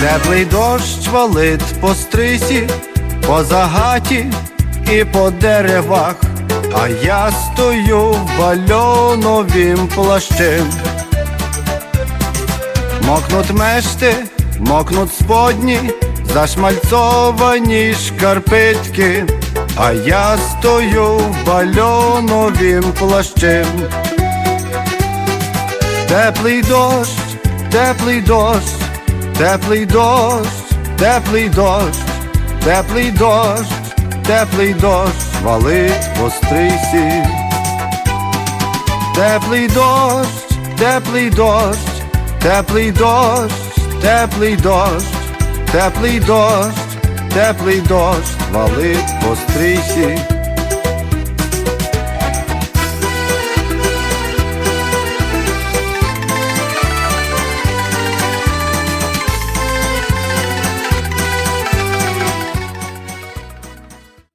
Теплий дощ валить по стрисі, по загаті і по деревах, а я стою в бальоновім плащем. Мокнуть мешти, мокнуть сподні, зашмальцовані шкарпетки, а я стою в бальоновім плащем. Теплий дощ, теплий дощ, теплий дощ, теплий дощ, теплий дощ, теплий дощ, валить по стрисі. Теплий дощ, теплий дощ, теплий дощ, теплий дощ, теплий дощ, теплий дощ, валить по стрисі.